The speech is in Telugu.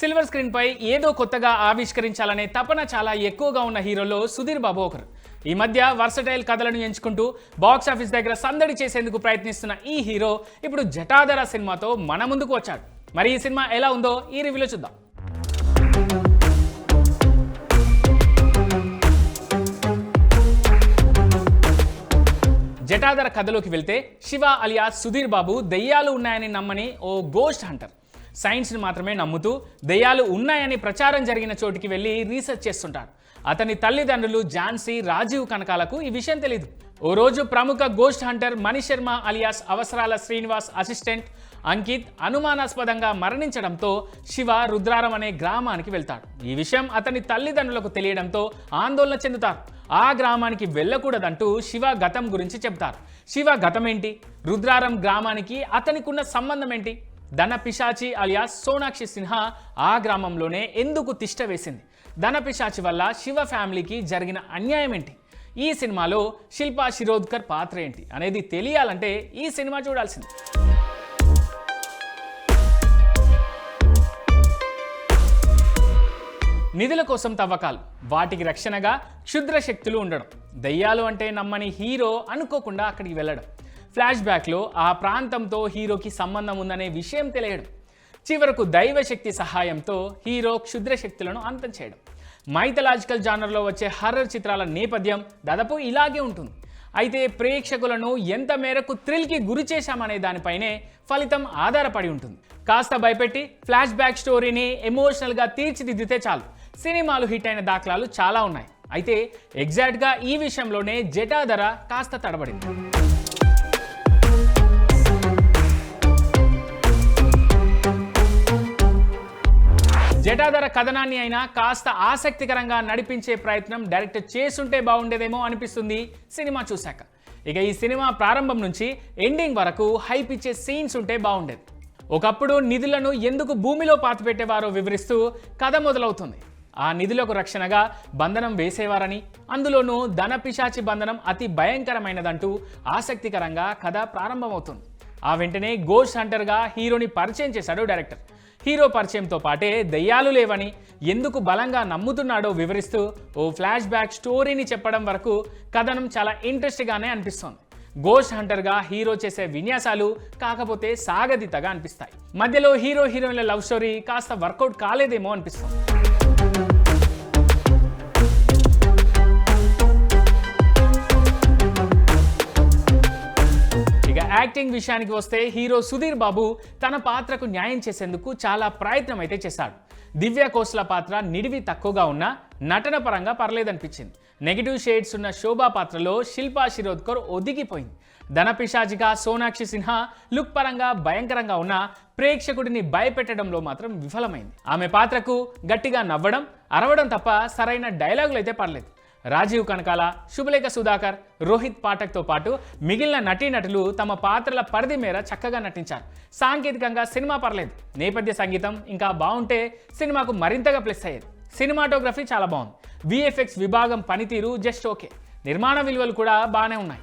సిల్వర్ స్క్రీన్ పై ఏదో కొత్తగా ఆవిష్కరించాలనే తపన చాలా ఎక్కువగా ఉన్న హీరోలో సుధీర్ బాబు ఒకరు. ఈ మధ్య వర్సటైల్ కథలను ఎంచుకుంటూ బాక్స్ ఆఫీస్ దగ్గర సందడి చేసేందుకు ప్రయత్నిస్తున్న ఈ హీరో ఇప్పుడు జటాధర సినిమాతో మన ముందుకు వచ్చాడు. మరి ఈ సినిమా ఎలా ఉందో ఈ రివ్యూలో చూద్దాం. జటాధర కథలోకి వెళ్తే శివ అలియా సుధీర్ బాబు దెయ్యాలు ఉన్నాయని నమ్మని ఓ గోస్ట్ హంటర్ సైన్స్ని మాత్రమే నమ్ముతూ దెయ్యాలు ఉన్నాయని ప్రచారం జరిగిన చోటికి వెళ్ళి రీసెర్చ్ చేస్తుంటాడు అతని తల్లిదండ్రులు ఝాన్సీ రాజీవ్ కనకాలకు ఈ విషయం తెలియదు ఓ రోజు ప్రముఖ ghost hunter Mani Sharma alias Avasarala Srinivas assistant Ankit అనుమానాస్పదంగా మరణించడంతో శివ రుద్రారం అనే గ్రామానికి వెళ్తాడు. ఈ విషయం అతని తల్లిదండ్రులకు తెలియడంతో ఆందోళన చెందుతారు. ఆ గ్రామానికి వెళ్ళకూడదంటూ శివ గతం గురించి చెప్తారు శివ గతం ఏంటి రుద్రారం గ్రామానికి అతనికున్న సంబంధం ఏంటి ధన పిశాచి అలియాస్ సోనాక్షి సిన్హా ఆ గ్రామంలోనే ఎందుకు తిష్ట వేసింది? ధన పిశాచి వల్ల శివ ఫ్యామిలీకి జరిగిన అన్యాయం ఏంటి? ఈ సినిమాలో శిల్పా శిరోద్కర్ పాత్ర ఏంటి అనేది తెలియాలంటే ఈ సినిమా చూడాల్సింది. నిధుల కోసం తవ్వకాలు వాటికి రక్షణగా క్షుద్ర శక్తులు ఉండడం దయ్యాలు అంటే నమ్మని హీరో అనుకోకుండా అక్కడికి వెళ్ళడం. ఫ్లాష్ బ్యాక్లో ఆ ప్రాంతంతో హీరోకి సంబంధం ఉందనే విషయం తెలియడం చివరకు దైవశక్తి సహాయంతో హీరో క్షుద్ర శక్తులను అంతం చేయడం. మైథలాజికల్ జానర్లో వచ్చే హర్రర్ చిత్రాల నేపథ్యం దాదాపు ఇలాగే ఉంటుంది. అయితే ప్రేక్షకులను ఎంత మేరకు థ్రిల్కి గురి చేశామనే దానిపైనే ఫలితం ఆధారపడి ఉంటుంది. కాస్త భయపెట్టి ఫ్లాష్ బ్యాక్ స్టోరీని ఎమోషనల్గా తీర్చిదిద్దితే చాలు. సినిమాలు హిట్ అయిన దాఖలాలు చాలా ఉన్నాయి. అయితే ఎగ్జాక్ట్గా ఈ విషయంలోనే జటాధర కాస్త తడబడింది. జటాధర కథనాన్ని అయినా కాస్త ఆసక్తికరంగా నడిపించే ప్రయత్నం డైరెక్టర్ చేసుంటే బాగుండేదేమో అనిపిస్తుంది సినిమా చూశాక. ఇక ఈ సినిమా ప్రారంభం నుంచి ఎండింగ్ వరకు హైప్ ఇచ్చే సీన్స్ ఉంటే బాగుండేది. ఒకప్పుడు నిధులను ఎందుకు భూమిలో పాతిపెట్టేవారో వివరిస్తూ కథ మొదలవుతుంది. ఆ నిధులకు రక్షణగా బంధనం వేసేవారని అందులోనూ ధన పిశాచి బంధనం అతి భయంకరమైనదంటూ ఆసక్తికరంగా కథ ప్రారంభమవుతుంది. ఆ వెంటనే గోష్ హంటర్గా హీరోని పరిచయం చేశాడు డైరెక్టర్. హీరో పరిచయంతో పాటే దయ్యాలు లేవని ఎందుకు బలంగా నమ్ముతున్నాడో వివరిస్తూ ఓ ఫ్లాష్ బ్యాక్ స్టోరీని చెప్పడం వరకు కథనం చాలా ఇంట్రెస్ట్గానే అనిపిస్తోంది. గోస్ట్ హంటర్గా హీరో చేసే విన్యాసాలు కాకపోతే సాగదితగా అనిపిస్తాయి. మధ్యలో హీరో హీరోయిన్ల లవ్ స్టోరీ కాస్త వర్కౌట్ కాలేదేమో అనిపిస్తుంది. యాక్టింగ్ విషయానికి వస్తే హీరో సుధీర్ బాబు తన పాత్రకు న్యాయం చేసేందుకు చాలా ప్రయత్నం అయితే చేశాడు. దివ్య కోస్ల పాత్ర నిడివి తక్కువగా ఉన్నా నటన పరంగా పర్లేదనిపించింది. నెగిటివ్ షేడ్స్ ఉన్న శోభా పాత్రలో శిల్పా శిరోద్కర్ ఒదిగిపోయింది. ధనపిశాచిగా సోనాక్షి సిన్హా లుక్ పరంగా భయంకరంగా ఉన్న ప్రేక్షకుడిని భయపెట్టడంలో మాత్రం విఫలమైంది. ఆమె పాత్రకు గట్టిగా నవ్వడం అరవడం తప్ప సరైన డైలాగులు అయితే పర్లేదు. రాజీవ్ కనకాల శుభలేఖ సుధాకర్ రోహిత్ పాఠక్తో పాటు మిగిలిన నటీనటులు తమ పాత్రల పరిధి మేర చక్కగా నటించారు. సాంకేతికంగా సినిమా పర్లేదు. నేపథ్య సంగీతం ఇంకా బాగుంటే సినిమాకు మరింతగా ప్లస్ అయ్యేది. సినిమాటోగ్రఫీ చాలా బాగుంది. విఎఫ్ఎక్స్ విభాగం పనితీరు జస్ట్ ఓకే. నిర్మాణ విలువలు కూడా బాగానే ఉన్నాయి.